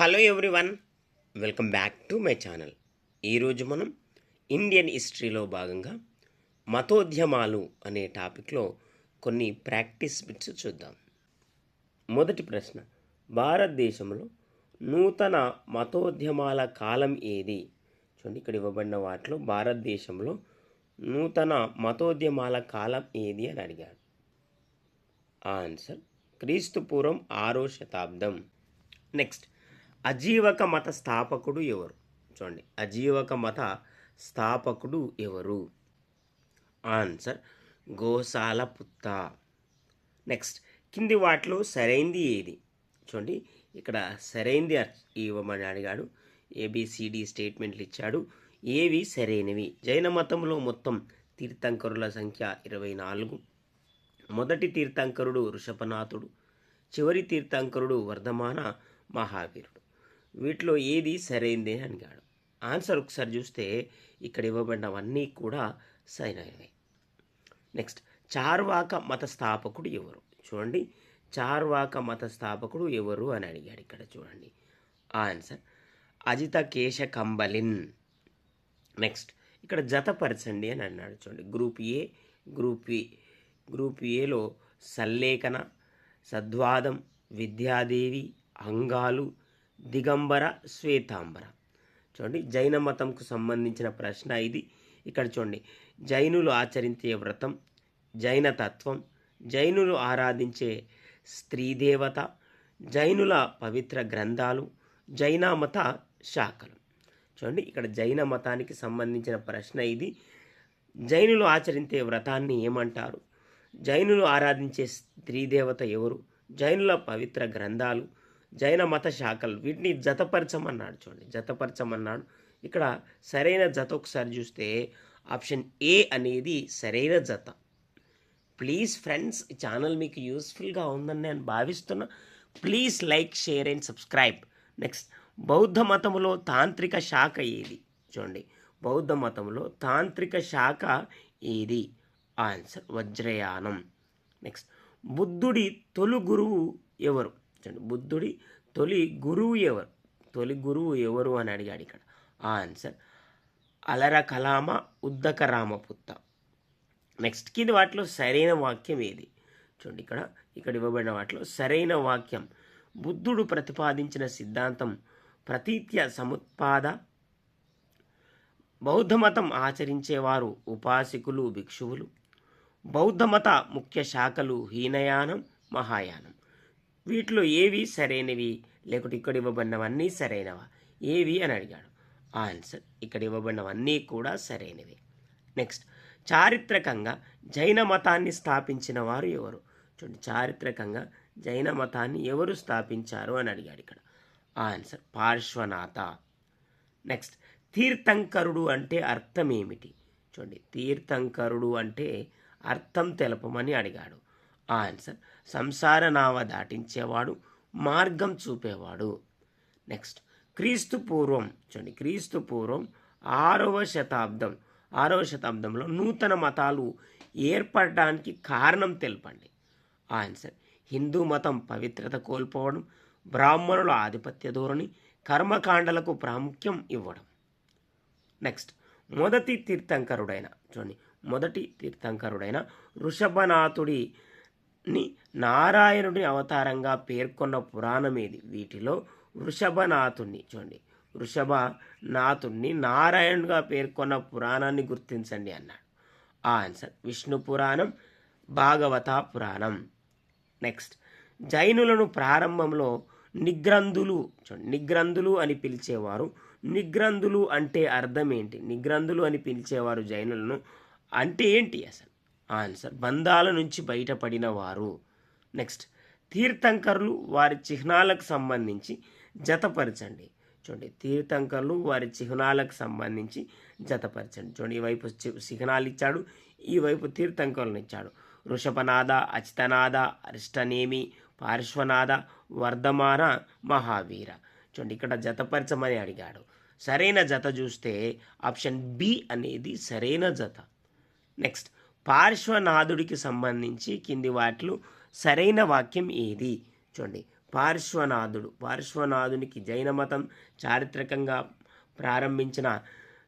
Hello everyone welcome back to my channel. ఈరోజు మనం Indian హిస్టరీలో భాగంగా మతోద్యమాలు అనే టాపిక్లో కొన్ని ప్రాక్టీస్ బిట్స్ చూద్దాం. మొదటి ప్రశ్న భారతదేశంలో నూతన మతోద్యమాల కాలం ఏది? చూడండి ఇక్కడ ఇవ్వబడిన వాటిలో భారతదేశంలో నూతన మతోద్యమాల కాలం ఏది అని అడిగాడు ఆన్సర్ క్రీస్తు పూర్వం ఆరో శతాబ్దం. నెక్స్ట్ అజీవక మత స్థాపకుడు ఎవరు? చూడండి అజీవక మత స్థాపకుడు ఎవరు? ఆన్సర్ గోసాల పుత్త. నెక్స్ట్ కింది వాటిలో సరైంది ఏది? చూడండి ఇక్కడ సరైంది ఇవ్వమని అడిగాడు. ఏబిసిడి స్టేట్మెంట్లు ఇచ్చాడు. ఏవి సరైనవి? జైన మతంలో మొత్తం తీర్థంకరుల సంఖ్య ఇరవై నాలుగు. మొదటి తీర్థంకరుడు వృషభనాథుడు చివరి తీర్థంకరుడు వర్ధమాన మహావీరుడు. వీటిలో ఏది సరైంది అని అడిగాడు ఆన్సర్ ఒకసారి చూస్తే ఇక్కడ ఇవ్వబడినవన్నీ కూడా సరైనవి. నెక్స్ట్ చార్వాక మత స్థాపకుడు ఎవరు? చూడండి. చార్వాక మత స్థాపకుడు ఎవరు అని అడిగాడు ఇక్కడ చూడండి. Answer Ajita Kesakambalin next ఇక్కడ జతపరచండి అని అన్నాడు చూడండి. Group A group A group ఏలో సల్లేఖన సద్వాదం విద్యాదేవి అంగాలు దిగంబర శ్వేతాంబర. చూడండి జైన మతంకు సంబంధించిన ప్రశ్న ఇది. ఇక్కడ చూడండి జైనులు ఆచరించే వ్రతం జైన తత్వం జైనులు ఆరాధించే స్త్రీదేవత జైనుల పవిత్ర గ్రంథాలు జైన మత శాఖలు. చూడండి ఇక్కడ జైన మతానికి సంబంధించిన ప్రశ్న ఇది. జైనులు ఆచరించే వ్రతాన్ని ఏమంటారు? జైనులు ఆరాధించే స్త్రీదేవత ఎవరు? జైనుల పవిత్ర గ్రంథాలు జైన మత శాఖలు వీటిని జతపరచమన్నాడు చూడండి. జతపరచమన్నాడు. ఇక్కడ సరైన జత ఒకసారి చూస్తే ఆప్షన్ ఏ అనేది సరైన జత. ప్లీజ్ ఫ్రెండ్స్ ఛానల్ మీకు యూస్ఫుల్గా ఉందని నేను భావిస్తున్నా. Please like share and subscribe. Next బౌద్ధ మతంలో తాంత్రిక శాఖ ఏది? చూడండి. బౌద్ధ మతంలో తాంత్రిక శాఖ ఏది? ఆన్సర్ వజ్రయానం. నెక్స్ట్ బుద్ధుడి తొలి గురువు ఎవరు? బుద్ధుడి తొలి గురువు ఎవరు? తొలి గురువు ఎవరు అని అడిగాడు ఇక్కడ. ఆ ఆన్సర్ అలర కలామ ఉద్దక రామపుత్త. నెక్స్ట్ కింద వాటిలో సరైన వాక్యం ఏది? చూడండి ఇక్కడ ఇక్కడ ఇవ్వబడిన వాటిలో సరైన వాక్యం. బుద్ధుడు ప్రతిపాదించిన సిద్ధాంతం ప్రతీత్య సముత్పాద. బౌద్ధమతం ఆచరించేవారు ఉపాసికులు భిక్షువులు. బౌద్ధమత ముఖ్య శాఖలు హీనయానం మహాయానం. వీటిలో ఏవి సరైనవి? లేకుంటే ఇక్కడ ఇవ్వబడినవన్నీ సరైనవా? ఏవి? అని అడిగాడు. ఆన్సర్ ఇక్కడ ఇవ్వబడినవన్నీ కూడా సరైనవి. నెక్స్ట్ చారిత్రకంగా జైన మతాన్ని స్థాపించిన వారు ఎవరు? చూడండి చారిత్రకంగా జైన మతాన్ని ఎవరు స్థాపించారు అని అడిగాడు ఇక్కడ. ఆన్సర్ పార్శ్వనాథ. నెక్స్ట్ తీర్థంకరుడు అంటే అర్థం ఏమిటి? చూడండి తీర్థంకరుడు అంటే అర్థం తెలపమని అడిగాడు. ఆన్సర్ సంసార నావ దాటించేవాడు మార్గం చూపేవాడు. నెక్స్ట్ క్రీస్తు పూర్వం చూడండి క్రీస్తు పూర్వం ఆరవ శతాబ్దం ఆరవ శతాబ్దంలో నూతన మతాలు ఏర్పడడానికి కారణం తెలపండి. ఆన్సర్ హిందూ మతం పవిత్రత కోల్పోవడం బ్రాహ్మణుల ఆధిపత్య ధోరణి కర్మకాండలకు ప్రాముఖ్యం ఇవ్వడం. నెక్స్ట్ మొదటి తీర్థంకరుడైన చూడండి మొదటి తీర్థంకరుడైన ని నారాయణుడి అవతారంగా పేర్కొన్న పురాణం ఏది వీటిలో వృషభనాథుణ్ణి చూడండి. వృషభనాథుణ్ణి నారాయణుడిగా పేర్కొన్న పురాణాన్ని గుర్తించండి అన్నాడు. ఆన్సర్ విష్ణు పురాణం భాగవత పురాణం. నెక్స్ట్ జైనులను ప్రారంభంలో నిగ్రంథులు చూడండి. నిగ్రంథులు అని పిలిచేవారు. నిగ్రంథులు అంటే అర్థం ఏంటి? నిగ్రంథులు అని పిలిచేవారు జైనులను అంటే ఏంటి అసలు? ఆన్సర్. బంధాల నుంచి బయటపడిన వారు నెక్స్ట్ తీర్థంకర్లు వారి చిహ్నాలకు సంబంధించి జతపరచండి. చూడండి తీర్థంకర్లు వారి చిహ్నాలకు సంబంధించి జతపరచండి. చూడండి ఈ వైపు చిహ్నాలు ఇచ్చాడు ఈ వైపు తీర్థంకరులను ఇచ్చాడు. వృషభనాథ అచితనాథ అరిష్టనేమి పార్శ్వనాథ వర్ధమాన మహావీర. చూడండి ఇక్కడ జతపరచమని అడిగాడు. సరైన జత చూస్తే ఆప్షన్ బి అనేది సరైన జత. నెక్స్ట్ పార్శ్వనాథుడికి సంబంధించి కింది వాటిలో సరైన వాక్యం ఏది? చూడండి. పార్శ్వనాథుడు. పార్శ్వనాథునికి జైన మతం చారిత్రకంగా ప్రారంభించిన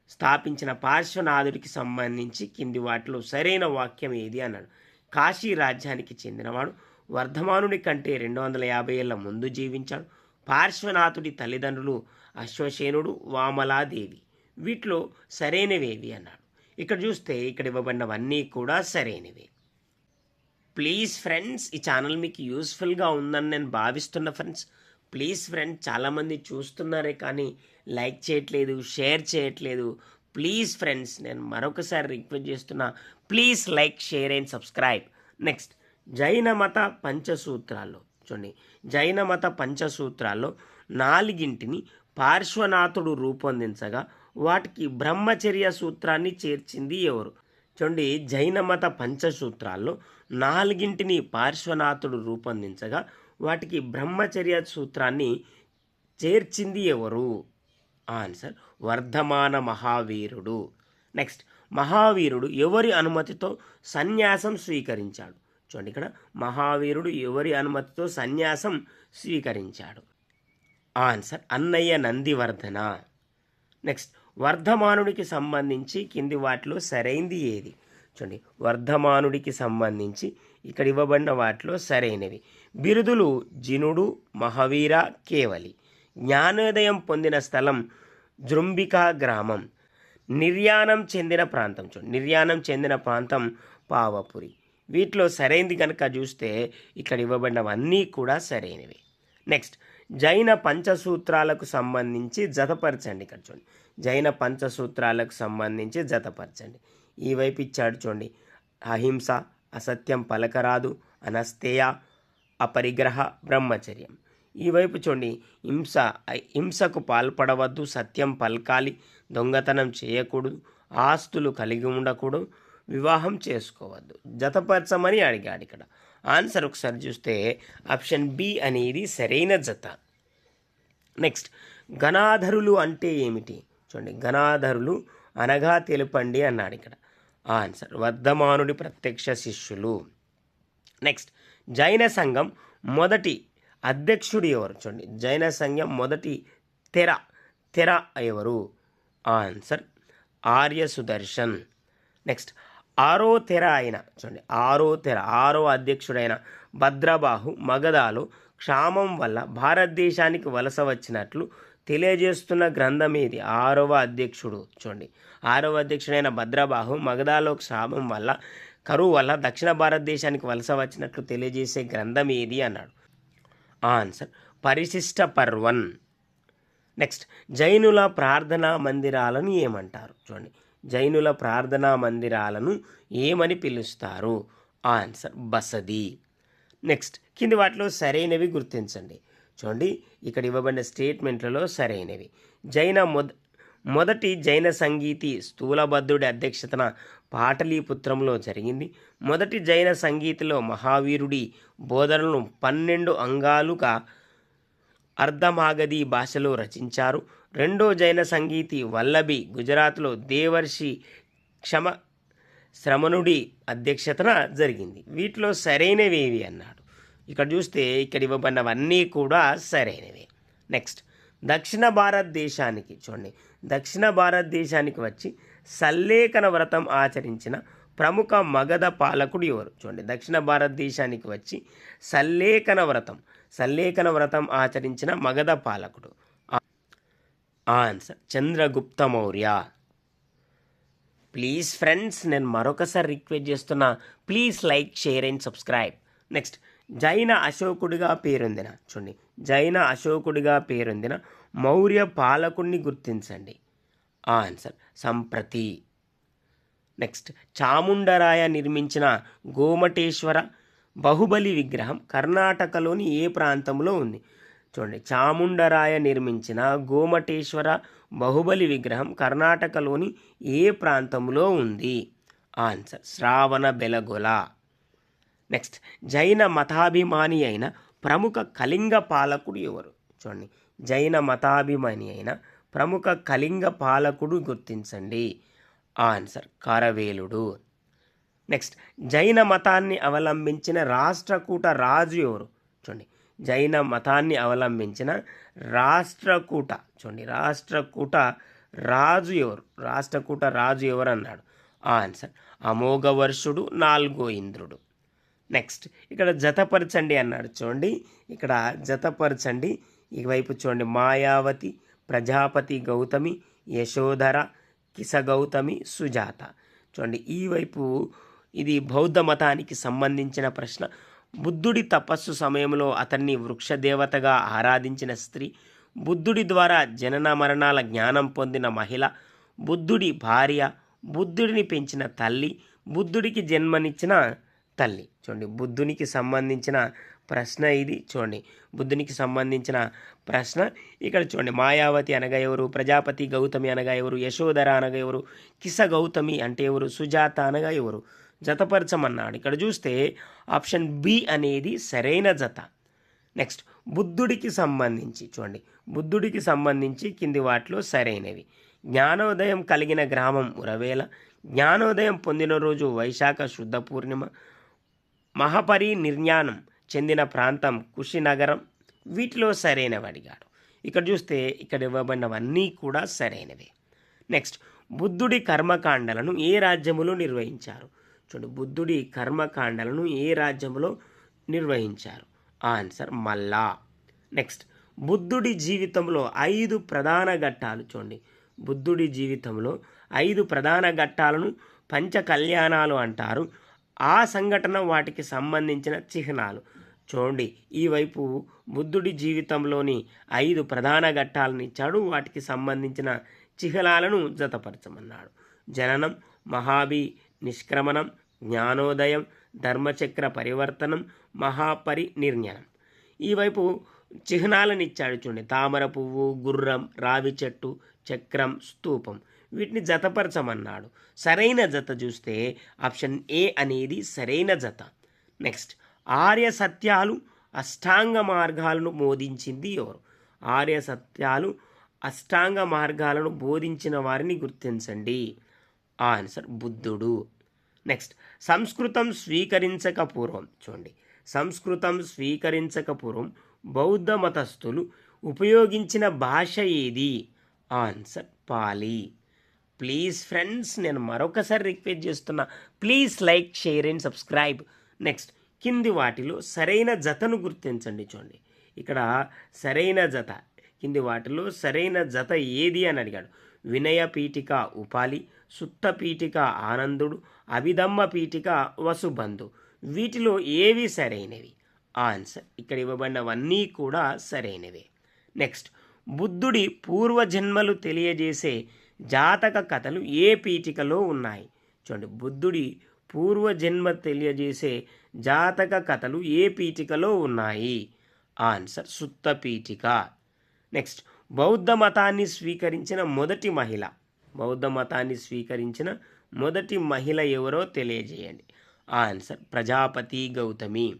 స్థాపించిన పార్శ్వనాథుడికి సంబంధించి కింది వాటిలో సరైన వాక్యం ఏది అన్నాడు. కాశీ రాజ్యానికి చెందినవాడు. వర్ధమానుడి కంటే రెండు వందల యాభై ఏళ్ళ ముందు జీవించాడు. పార్శ్వనాథుడి తల్లిదండ్రులు అశ్వసేనుడు వామలాదేవి. వీటిలో సరైనవేవి అన్నాడు. ఇక్కడ చూస్తే ఇక్కడ ఇవ్వబడినవన్నీ కూడా సరైనవి. ప్లీజ్ ఫ్రెండ్స్ ఈ ఛానల్ మీకు యూస్ఫుల్గా ఉందని నేను భావిస్తున్న ఫ్రెండ్స్ ప్లీజ్ ఫ్రెండ్స్ చాలామంది చూస్తున్నారే కానీ లైక్ చేయట్లేదు షేర్ చేయట్లేదు. ప్లీజ్ ఫ్రెండ్స్ నేను మరొకసారి రిక్వెస్ట్ చేస్తున్నా please like share and subscribe next జైన మత పంచసూత్రాల్లో చూడండి. జైన మత పంచసూత్రాల్లో నాలుగింటిని పార్శ్వనాథుడు రూపొందించగా వాటికి బ్రహ్మచర్య సూత్రాన్ని చేర్చింది ఎవరు? చూడండి జైన మత పంచసూత్రాల్లో నాలుగింటిని పార్శ్వనాథుడు రూపొందించగా వాటికి బ్రహ్మచర్య సూత్రాన్ని చేర్చింది ఎవరు? ఆన్సర్ వర్ధమాన మహావీరుడు. నెక్స్ట్ మహావీరుడు ఎవరి అనుమతితో సన్యాసం స్వీకరించాడు? చూడండి ఇక్కడ మహావీరుడు ఎవరి అనుమతితో సన్యాసం స్వీకరించాడు? ఆన్సర్ అన్నయ్య నందివర్ధన. నెక్స్ట్ వర్ధమానుడికి సంబంధించి కింది వాటిలో సరైంది ఏది? చూడండి. వర్ధమానుడికి సంబంధించి ఇక్కడ ఇవ్వబడిన వాటిలో సరైనవి. బిరుదులు జినుడు మహావీర కేవలి. జ్ఞానోదయం పొందిన స్థలం జృంబికా గ్రామం. నిర్యాణం చెందిన ప్రాంతం. చూడండి. నిర్యాణం చెందిన ప్రాంతం పావపురి. వీటిలో సరైనది కనుక చూస్తే ఇక్కడ ఇవ్వబడినవన్నీ కూడా సరైనవి. నెక్స్ట్ జైన పంచసూత్రాలకు సంబంధించి జతపరచండి ఇక్కడ చూడండి. జైన పంచసూత్రాలకు సంబంధించి జతపరచండి. ఈ వైపు ఇచ్చాడు చూడండి. అహింస అసత్యం పలకరాదు అనస్తేయ అపరిగ్రహ బ్రహ్మచర్యం. ఈ వైపు చూడండి. హింస హింసకు పాల్పడవద్దు సత్యం పలకాలి దొంగతనం చేయకూడదు ఆస్తులు కలిగి ఉండకూడదు వివాహం చేసుకోవద్దు. జతపరచమని అడిగాడు ఇక్కడ. ఆన్సర్ ఒకసారి చూస్తే ఆప్షన్ బి అనేది సరైన జత. నెక్స్ట్ గణాధరులు అంటే ఏమిటి? చూడండి గణాధరులు అనగా తెలుపండి అన్నాడు ఇక్కడ. ఆన్సర్ వర్ధమానుడి ప్రత్యక్ష శిష్యులు. నెక్స్ట్ జైన సంఘం మొదటి అధ్యక్షుడు ఎవరు? చూడండి జైన సంఘం మొదటి తెర తెర ఎవరు? ఆన్సర్ ఆర్య సుదర్శన్. నెక్స్ట్ ఆరో తెర అయిన చూడండి ఆరో తెర ఆరో అధ్యక్షుడైన భద్రబాహు మగధాలో క్షామం వల్ల భారతదేశానికి వలస వచ్చినట్లు తెలియజేస్తున్న గ్రంథం ఏది ఆరవ అధ్యక్షుడు. చూడండి. ఆరవ అధ్యక్షుడైన భద్రబాహు మగధాలో క్షామం వల్ల కరువు వల్ల దక్షిణ భారతదేశానికి వలస వచ్చినట్లు తెలియజేసే గ్రంథం ఏది అన్నాడు. ఆన్సర్ పరిశిష్ట పర్వన్. నెక్స్ట్ జైనుల ప్రార్థనా మందిరాలను ఏమంటారు? చూడండి. జైనుల ప్రార్థనా మందిరాలను ఏమని పిలుస్తారు? ఆన్సర్ బసది. నెక్స్ట్ కింది వాటిలో సరైనవి గుర్తించండి. చూడండి ఇక్కడ ఇవ్వబడిన స్టేట్మెంట్లలో సరైనవి. జైన మొద మొదటి జైన సంగీతి స్థూలబద్ధుడి అధ్యక్షతన పాటలీపుత్రంలో జరిగింది. మొదటి జైన సంగీతిలో మహావీరుడి బోధనలను పన్నెండు అంగాలుగా అర్ధమాగధి భాషలో రచించారు. రెండో జైన సంగీతి వల్లభి గుజరాత్లో దేవర్షి క్షమ శ్రమణుడి అధ్యక్షతన జరిగింది. వీటిలో సరైనవేవి అన్నాడు. ఇక్కడ చూస్తే ఇక్కడ ఇవ్వబడినవన్నీ కూడా సరైనవి. నెక్స్ట్ దక్షిణ భారతదేశానికి చూడండి. దక్షిణ భారతదేశానికి వచ్చి సల్లేఖన వ్రతం ఆచరించిన ప్రముఖ మగధ పాలకుడు ఎవరు? చూడండి దక్షిణ భారతదేశానికి వచ్చి సల్లేఖన వ్రతం సల్లేఖన వ్రతం ఆచరించిన మగధ పాలకుడు. Answer Chandragupta Maurya. Please friends నేను మరొకసారి రిక్వెస్ట్ చేస్తున్నా. Please like share and subscribe next జైన అశోకుడిగా పేరొందిన చూడండి జైన అశోకుడిగా పేరొందిన మౌర్య పాలకుడిని గుర్తించండి. ఆన్సర్ సంప్రతి. నెక్స్ట్ చాముండరాయ నిర్మించిన గోమటేశ్వర బాహుబలి విగ్రహం కర్ణాటకలోని ఏ ప్రాంతంలో ఉంది? చూడండి చాముండరాయ నిర్మించిన గోమటేశ్వర బాహుబలి విగ్రహం కర్ణాటకలోని ఏ ప్రాంతంలో ఉంది? ఆన్సర్ శ్రావణ బెలగొల. నెక్స్ట్ జైన మతాభిమాని అయిన ప్రముఖ కళింగ పాలకుడు ఎవరు? చూడండి. జైన మతాభిమాని అయిన ప్రముఖ కళింగ పాలకుడు గుర్తించండి. ఆన్సర్ కారవేలుడు. నెక్స్ట్ జైన మతాన్ని అవలంబించిన రాష్ట్రకూట రాజు ఎవరు? చూడండి. జైన మతాన్ని అవలంబించిన రాష్ట్రకూట చూడండి. రాష్ట్రకూట రాజు ఎవరు? రాష్ట్రకూట రాజు ఎవరు అన్నాడు? ఆన్సర్ అమోఘవర్షుడు నాలుగో ఇంద్రుడు. నెక్స్ట్ ఇక్కడ జతపరచండి అన్నాడు చూడండి. ఇక్కడ జతపరచండి. ఈ వైపు చూడండి. మాయావతి ప్రజాపతి గౌతమి యశోధర కిస గౌతమి సుజాత. చూడండి ఈ వైపు ఇది బౌద్ధ మతానికి సంబంధించిన ప్రశ్న. బుద్ధుడి తపస్సు సమయంలో అతన్ని వృక్షదేవతగా ఆరాధించిన స్త్రీ బుద్ధుడి ద్వారా జనన మరణాల జ్ఞానం పొందిన మహిళ బుద్ధుడి భార్య బుద్ధుడిని పెంచిన తల్లి బుద్ధుడికి జన్మనిచ్చిన తల్లి. చూడండి బుద్ధునికి సంబంధించిన ప్రశ్న ఇది. చూడండి బుద్ధునికి సంబంధించిన ప్రశ్న ఇక్కడ చూడండి. మాయావతి అనగా ఎవరు? ప్రజాపతి గౌతమి అనగా ఎవరు? యశోధర అనగా ఎవరు? కిస గౌతమి అంటే ఎవరు? సుజాత అనగా ఎవరు? జతపరచమన్నాడు. ఇక్కడ చూస్తే ఆప్షన్ బి అనేది సరైన జత. నెక్స్ట్ బుద్ధుడికి సంబంధించి చూడండి. బుద్ధుడికి సంబంధించి కింది వాటిలో సరైనవి. జ్ఞానోదయం కలిగిన గ్రామం ఉరవేల. జ్ఞానోదయం పొందిన రోజు వైశాఖ శుద్ధ పూర్ణిమ. మహాపరి నిర్జ్ఞానం చెందిన ప్రాంతం కుషినగరం. వీటిలో సరైనవి అడిగాడు ఇక్కడ చూస్తే ఇక్కడ ఇవ్వబడినవన్నీ కూడా సరైనవే. నెక్స్ట్ బుద్ధుడి కర్మకాండలను ఏ రాజ్యములో నిర్వహించారు? చూడండి బుద్ధుడి కర్మకాండలను ఏ రాజ్యములో నిర్వహించారు? ఆన్సర్ మల్లా. నెక్స్ట్ బుద్ధుడి జీవితంలో ఐదు ప్రధాన ఘట్టాలు చూడండి. బుద్ధుడి జీవితంలో ఐదు ప్రధాన ఘట్టాలను పంచ కళ్యాణాలు అంటారు. ఆ సంఘటన వాటికి సంబంధించిన చిహ్నాలు. చూడండి ఈ వైపు బుద్ధుడి జీవితంలోని ఐదు ప్రధాన ఘట్టాలను ఇచ్చాడు. వాటికి సంబంధించిన చిహ్నాలను జతపరచమన్నాడు. జననం మహాభి నిష్క్రమణం జ్ఞానోదయం ధర్మచక్ర పరివర్తనం మహాపరి నిర్ణయం ఈ వైపు చిహ్నాలను ఇచ్చాడు చూడండి. తామర పువ్వు గుర్రం రావి చెట్టు చక్రం స్తూపం. వీటిని జతపరచమన్నాడు. సరైన జత చూస్తే ఆప్షన్ ఏ అనేది సరైన జత. నెక్స్ట్ ఆర్య సత్యాలు అష్టాంగ మార్గాలను బోధించింది ఎవరు? ఆర్య సత్యాలు అష్టాంగ మార్గాలను బోధించిన వారిని గుర్తించండి. ఆన్సర్ బుద్ధుడు. నెక్స్ట్ సంస్కృతం స్వీకరించక పూర్వం చూడండి. సంస్కృతం స్వీకరించక పూర్వం బౌద్ధ మతస్థులు ఉపయోగించిన భాష ఏది? ఆన్సర్ పాలి. ప్లీజ్ ఫ్రెండ్స్ నేను మరొకసారి రిక్వెస్ట్ చేస్తున్నా please like share and subscribe. Next కింది వాటిలో సరైన జతను గుర్తించండి చూడండి. ఇక్కడ సరైన జత కింది వాటిలో సరైన జత ఏది అని అడిగాడు. వినయ పీఠిక ఉపాలి సుత్త పీఠిక ఆనందుడు అభిదమ్మ పీఠిక వసుబంధు. వీటిలో ఏవి సరైనవి? ఆన్సర్ ఇక్కడ ఇవ్వబడినవన్నీ కూడా సరైనవే. నెక్స్ట్ బుద్ధుడి పూర్వజన్మలు తెలియజేసే జాతక కథలు ఏ పీఠికలో ఉన్నాయి? చూడండి బుద్ధుడి పూర్వజన్మ తెలియజేసే జాతక కథలు ఏ పీఠికలో ఉన్నాయి? ఆన్సర్ సుత్త పీఠిక. నెక్స్ట్ బౌద్ధ మతాన్ని స్వీకరించిన మొదటి మహిళ. బౌద్ధ మతాన్ని స్వీకరించిన మొదటి మహిళ ఎవరో తెలియజేయండి. ఆన్సర్ ప్రజాపతి గౌతమి.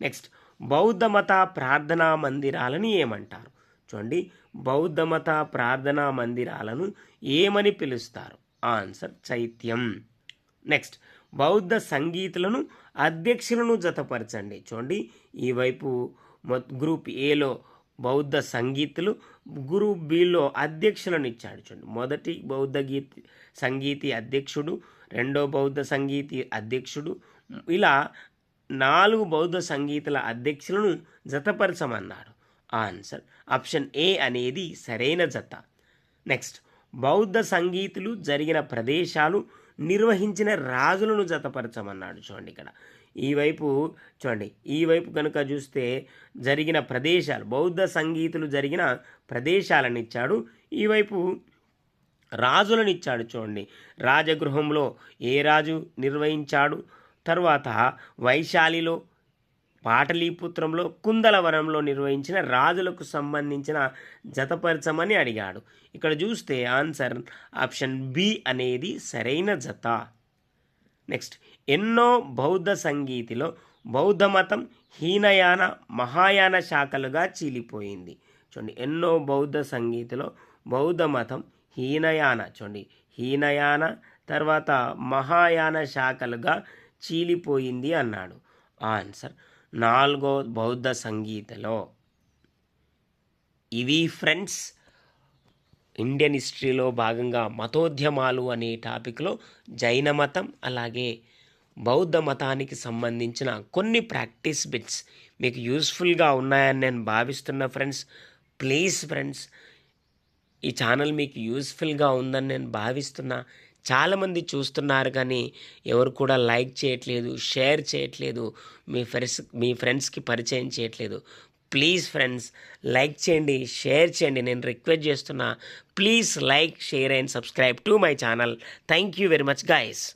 నెక్స్ట్ బౌద్ధ మత ప్రార్థనా మందిరాలను ఏమంటారు? చూడండి. బౌద్ధ మత ప్రార్థనా మందిరాలను ఏమని పిలుస్తారు? ఆన్సర్ చైత్యం. నెక్స్ట్ బౌద్ధ సంగీతులను అధ్యక్షులను జతపరచండి. చూడండి ఈ వైపు మొ- గ్రూప్ ఏలో బౌద్ధ సంగీతులు గ్రూప్ బిలో అధ్యక్షులను ఇచ్చాడు. చూడండి మొదటి బౌద్ధ గీతి సంగీతి అధ్యక్షుడు రెండో బౌద్ధ సంగీతి అధ్యక్షుడు ఇలా నాలుగు బౌద్ధ సంగీతుల అధ్యక్షులను జతపరచమన్నాడు. ఆన్సర్. ఆప్షన్ ఏ అనేది సరైన జత. నెక్స్ట్ బౌద్ధ సంగీతులు జరిగిన ప్రదేశాలు నిర్వహించిన రాజులను జతపరచమన్నాడు. చూడండి ఇక్కడ. ఈ వైపు చూడండి ఈ వైపు కనుక చూస్తే జరిగిన ప్రదేశాలు బౌద్ధ సంగీతులు జరిగిన ప్రదేశాలను ఇచ్చాడు ఈ వైపు రాజులను ఇచ్చాడు చూడండి. రాజగృహంలో ఏ రాజు నిర్వహించాడు? తర్వాత వైశాలిలో పాటలీపుత్రంలో కుందలవనంలో నిర్వహించిన రాజులకు సంబంధించిన జతపరచమని అడిగాడు. ఇక్కడ చూస్తే ఆన్సర్ ఆప్షన్ బి అనేది సరైన జత. నెక్స్ట్ ఎన్నో బౌద్ధ సంగీతిలో బౌద్ధ మతం హీనయాన మహాయాన శాఖలుగా చీలిపోయింది. చూడండి ఎన్నో బౌద్ధ సంగీతిలో బౌద్ధ మతం హీనయాన చూడండి హీనయాన తర్వాత మహాయాన శాఖలుగా చీలిపోయింది అన్నాడు. ఆన్సర్ నాలుగో బౌద్ధ సంగీతలో. ఇవి ఫ్రెండ్స్ ఇండియన్ హిస్టరీలో భాగంగా మతోద్యమాలు అనే టాపిక్లో జైన మతం అలాగే బౌద్ధ మతానికి సంబంధించిన కొన్ని ప్రాక్టీస్ బిట్స్ మీకు యూస్ఫుల్గా ఉన్నాయని నేను భావిస్తున్న ఫ్రెండ్స్ ప్లీజ్ ఫ్రెండ్స్ ఈ ఛానల్ మీకు యూస్ఫుల్గా ఉందని నేను భావిస్తున్నా. చాలామంది చూస్తున్నారు కానీ ఎవరు కూడా లైక్ చేయట్లేదు షేర్ చేయట్లేదు మీ ఫ్రెండ్స్ మీ ఫ్రెండ్స్కి పరిచయం చేయట్లేదు. ప్లీజ్ ఫ్రెండ్స్ లైక్ చేయండి షేర్ చేయండి. నేను రిక్వెస్ట్ చేస్తున్నా please like share and subscribe to my channel. Thank you very much guys